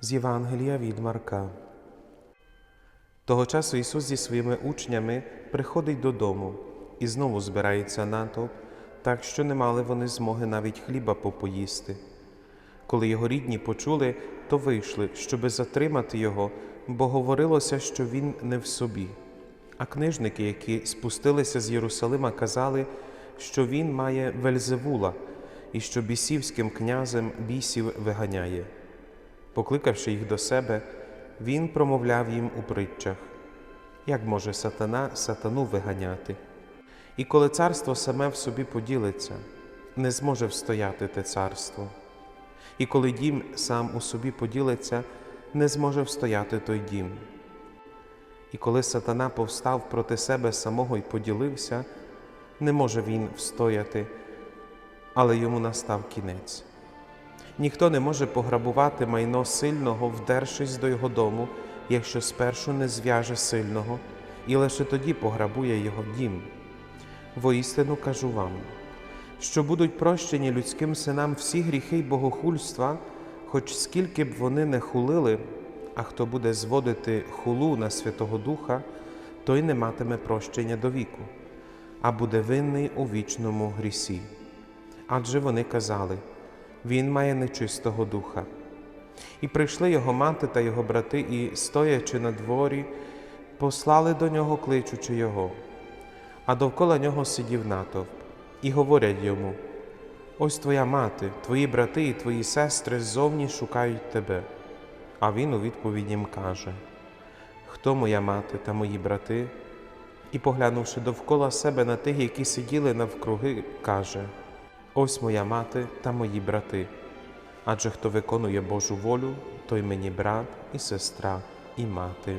З Євангелія від Марка. Того часу Ісус зі своїми учнями приходить додому і знову збирається натовп, так що не мали вони змоги навіть хліба попоїсти. Коли його рідні почули, то вийшли, щоби затримати його, бо говорилося, що він не в собі. А книжники, які спустилися з Єрусалима, казали, що він має Вельзевула і що бісівським князем бісів виганяє. Покликавши їх до себе, він промовляв їм у притчах, як може сатана сатану виганяти. І коли царство саме в собі поділиться, не зможе встояти те царство. І коли дім сам у собі поділиться, не зможе встояти той дім. І коли сатана повстав проти себе самого і поділився, не може він встояти, але йому настав кінець. Ніхто не може пограбувати майно сильного, вдершись до його дому, якщо спершу не зв'яже сильного, і лише тоді пограбує його дім. Воістину кажу вам, що будуть прощені людським синам всі гріхи й богохульства, хоч скільки б вони не хулили, а хто буде зводити хулу на Святого Духа, той не матиме прощення до віку, а буде винний у вічному грісі. Адже вони казали, він має нечистого духа. І прийшли його мати та його брати, і, стоячи на дворі, послали до нього, кличучи його. А довкола нього сидів натовп, і говорять йому: Ось твоя мати, твої брати і твої сестри ззовні шукають тебе. А він у відповідь їм каже: Хто моя мати та мої брати? І, поглянувши довкола себе на тих, які сиділи навкруги, каже: Ось моя мати та мої брати. Адже хто виконує Божу волю, той мені брат і сестра, і мати.